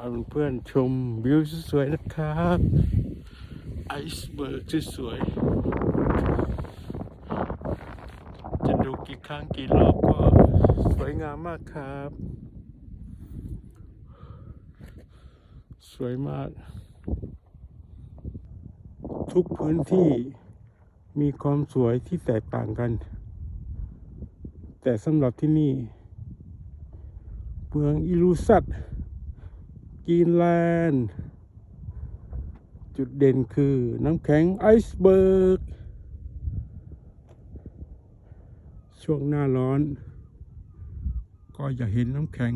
าเพื่อนๆชมวิวสวยๆนะครับไอซ์เบิร์กสวยๆจะดูกี่ครั้งกี่รอบก็สวยงามมากครับ สวยมาก ทุกพื้นที่มีความสวยที่แตกต่างกัน แต่สำหรับที่นี่ เมืองอิลูซัต กรีนแลนด์ จุดเด่นคือน้ำแข็งไอซ์เบิร์ก ช่วงหน้าร้อน ก็จะเห็นน้ำแข็ง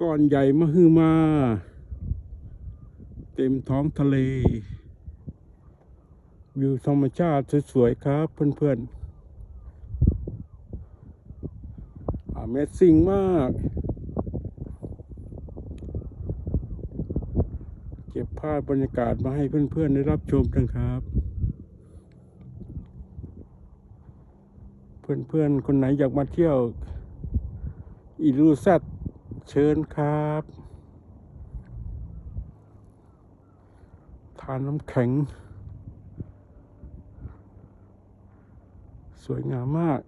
ก้อนใหญ่มหึมา เต็มท้องทะเล วิวธรรมชาติสวยๆครับเพื่อนๆ Amazing มาก เก็บภาพบรรยากาศมาให้เพื่อนๆได้รับชมกันครับ เพื่อนๆ คนไหนอยากมาเที่ยวอีลูซัตเชิญครับทานน้ำแข็ง สวยงามมาก